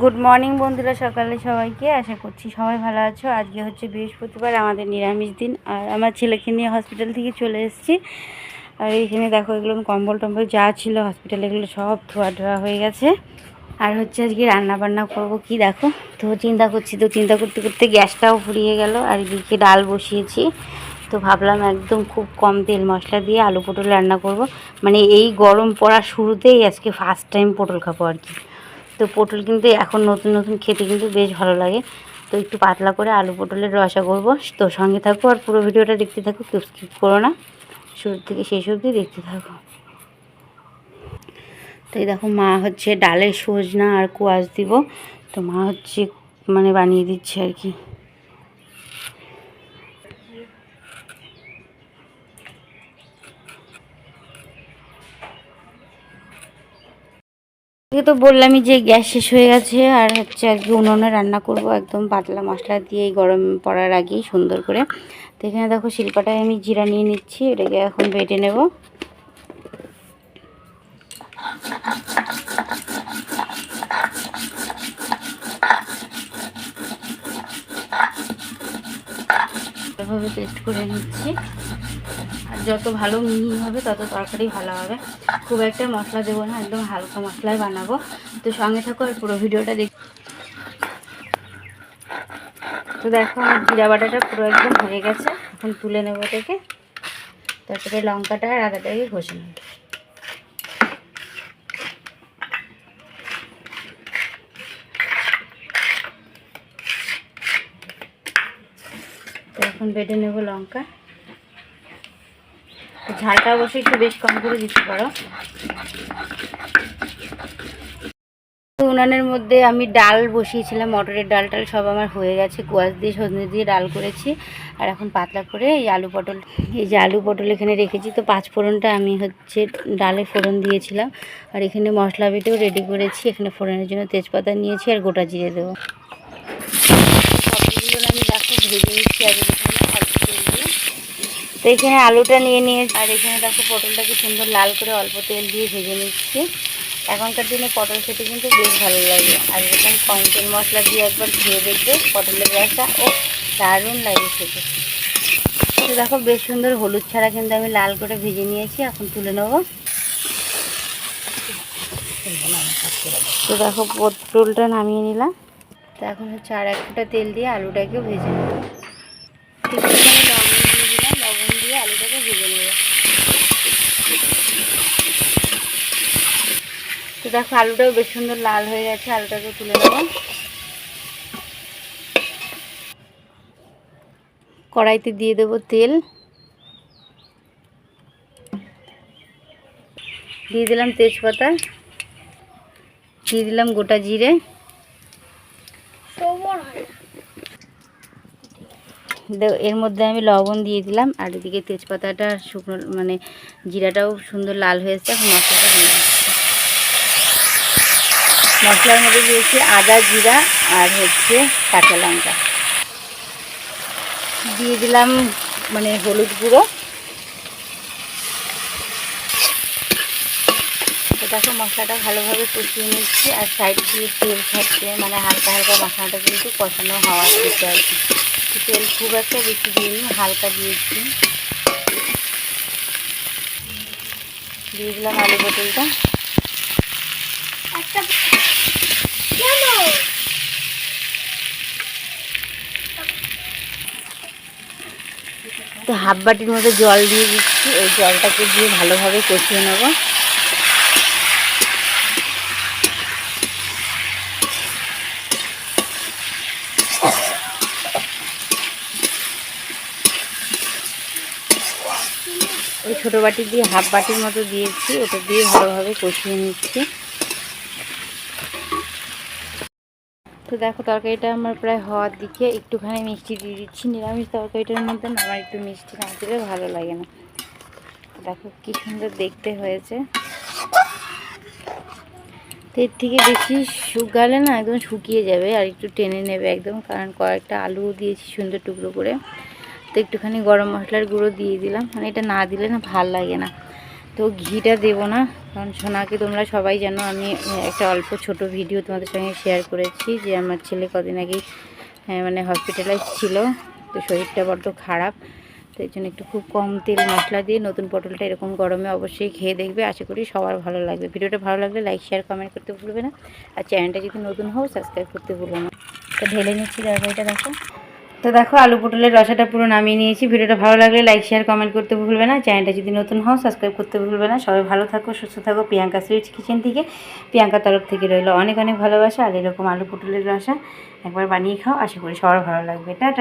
Good morning বন্ধুরা, সকালে সবাইকে। আশা করছি সবাই ভালো আছো। আজকে হচ্ছে বৃহস্পতিবার, আমাদের নিরামিষ দিন। আর আমার ছেলেকে নিয়ে হসপিটাল থেকে চলে এসেছি। আর এইখানে দেখো, এগুলো কম্বল টম্বল যা ছিল হসপিটালে এগুলো সব ধোয়া ধোয়া হয়ে গেছে। আর হচ্ছে আজকে রান্না বান্না করব কি দেখো? তো চিন্তা করছি, তো চিন্তা করতে করতে গ্যাসটাও ফুরিয়ে গেল, আর এদিকে ডাল বসিয়েছি। তো ভাবলাম একদম খুব কম তেল মশলা দিয়ে আলু পটল রান্না করব। মানে এই গরম পড়ার শুরুতেই আজকে ফার্স্ট টাইম পটল খাব আর কি। তো পটল কিন্তু এখন নতুন নতুন খেতে কিন্তু বেশ ভালো লাগে। তো একটু পাতলা করে আলু পটলের রসা করব। তো সঙ্গে থাকো আর পুরো ভিডিওটা দেখতে থাকো, কেউ স্কিপ করো না। শুরু থেকে শেষ অবধি দেখতে থাকো। তো এই দেখো মা হচ্ছে ডালের সজনা আর কোয়াশ দিব। তো মা হচ্ছে মানে বানিয়ে দিচ্ছে আর কি। তো বললামই যে গ্যাস শেষ হয়ে গেছে, আর হচ্ছে আজকে উনুনে রান্না করব একদম পাতলা মশলা দিয়ে গরম পড়ার আগেই সুন্দর করে। তো এখানে দেখো শিল্পাটায় আমি জিরা নিয়ে নিচ্ছি, এটাকে এখন বেটে নেব। পেস্ট করে নিচ্ছি। যত ভালো মিহি হবে, তত তরকারি ভালো হবে। খুব একটা মশলা দেবো না, একদম হালকা মশলায় বানাবো। তো সঙ্গে থাকো, আর পুরো ভিডিওটা দেখ তো দেখো, আমার জিরা বাটাটা পুরো একদম হয়ে গেছে। এখন তুলে নেব থেকে তারপরে লঙ্কাটা আর আদাটাকে ঘষে নেব। এখন বেটে নেব লঙ্কা। ঝালটা অবশ্যই একটু বেশ কম করে দিতে পারো। উনানের মধ্যে আমি ডাল বসিয়েছিলাম, মটরের ডাল টাল সব আমার হয়ে গেছে। কোয়াশ দিয়ে সজনে দিয়ে ডাল করেছি। আর এখন পাতলা করে এই আলু পটল, এই যে আলু পটল এখানে রেখেছি। তো পাঁচ ফোড়নটা আমি হচ্ছে ডালে ফোড়ন দিয়েছিলাম। আর এখানে মশলা বেটেও রেডি করেছি। এখানে ফোড়নের জন্য তেজপাতা নিয়েছি আর গোটা জিরে দেবো। আমি দেখো ভেজে নিচ্ছি আর এখানে তো এখানে আলুটা নিয়ে নিয়ে আর এখানে দেখো পটলটাকে সুন্দর লাল করে অল্প তেল দিয়ে ভেজে নিচ্ছি। এখনকার দিনে পটল খেতে কিন্তু বেশ ভালো লাগে। আর এরকম কম তেল মশলা দিয়ে একবার ধুয়ে দেখবে পটলের রসটা। ও দারুণ লাগে খেতে। তো দেখো বেশ সুন্দর হলুদ ছাড়া কিন্তু আমি লাল করে ভেজে নিয়েছি। এখন তুলে নেব। তো দেখো পটলটা নামিয়ে নিলাম। তো এখন হচ্ছে আর এক ফোঁটা তেল দিয়ে আলুটাকেও ভেজে নেব ঠিক এখানে লবণ দিয়ে দিলাম লবণ দিয়ে আলুটাকে তো দেখো আলুটাও বেশ সুন্দর লাল হয়ে গেছে, আলুটাকে তুলে নেব। কড়াইতে দিয়ে দেবো তেল। দিয়ে দিলাম তেজপাতা, দিয়ে দিলাম গোটা জিরে। এর মধ্যে আমি লবণ দিয়ে দিলাম, আর এদিকে তেজপাতাটা শুকনো মানে জিরাটাও সুন্দর লাল হয়েছে এখন মশলাটা দিয়ে মশলার মধ্যে দিয়েছি আদা জিরা আর হচ্ছে কাঁচা লঙ্কা। দিয়ে দিলাম মানে হলুদ গুঁড়ো। দেখো মশলাটা ভালোভাবে কষিয়ে নিচ্ছি, আর সাইড দিয়ে তেল থাকছে মানে হালকা হালকা মশলাটা কিন্তু কষানো হওয়া দিতে আর কি। তেল খুব একটা বেশি দিইনি হালকা দিয়েছি। দিয়ে দিলাম আলু বোতলটা তো হাফ বাটির মতো জল দিয়ে দিচ্ছি ওই জলটাকে দিয়ে ভালোভাবে কষিয়ে নেব। ওই ছোটো বাটি দিয়ে, হাফ বাটির মতো দিয়েছি, ওটা দিয়ে ভালোভাবে কষিয়ে নিচ্ছি। তো দেখো, তরকারিটা আমার প্রায় হওয়ার দিকে, একটুখানি মিষ্টি দিয়ে দিচ্ছি। নিরামিষ তরকারিটার মধ্যে আমার একটু মিষ্টি না দিলে ভালো লাগে না। দেখো কি সুন্দর দেখতে হয়েছে। তো এর থেকে বেশি শুকালে না একদম শুকিয়ে যাবে আর একটু টেনে নেবে একদম, কারণ কয়েকটা আলুও দিয়েছি সুন্দর টুকরো করে। তো একটুখানি গরম মশলার গুঁড়ো দিয়ে দিলাম। মানে এটা না দিলে না ভালো লাগে না। তো ঘিটা দেবো না। কারণ সোনাকে তোমরা সবাই জানো, আমি একটা অল্প ছোট ভিডিও তোমাদের সঙ্গে শেয়ার করেছি যে আমার ছেলে কদিন আগেই মানে হসপিটালাইজ ছিল। তো শরীরটা বড্ড খারাপ। তো এই জন্য একটু খুব কম তেল মশলা দিয়ে নতুন পটলটা এরকম গরমে অবশ্যই খেয়ে দেখবে। আশা করি সবার ভালো লাগবে। ভিডিওটা ভালো লাগলে লাইক শেয়ার কমেন্ট করতে ভুলবে না। আর চ্যানেলটা যদি নতুন হও সাবস্ক্রাইব করতে ভুলবে না। তো ঢেলে নিচ্ছি তরকারিটা দেখো। তো দেখো, আলু পটলের রসাটা পুরো নামিয়ে নিয়েছি। ভিডিওটা ভালো লাগলে লাইক শেয়ার কমেন্ট করতে ভুলবে না। চ্যানেলটা যদি নতুন হও সাবস্ক্রাইব করতে ভুলবে না। সবাই ভালো থাকো, সুস্থ থাকো। প্রিয়াঙ্কা সুইটস কিচেন থেকে প্রিয়াঙ্কা তরফ থেকে রইল অনেক অনেক ভালোবাসা। আর এরকম আলু পটলের রসা একবার বানিয়ে খাও। আশা করি সবার ভালো লাগবে। টাটা।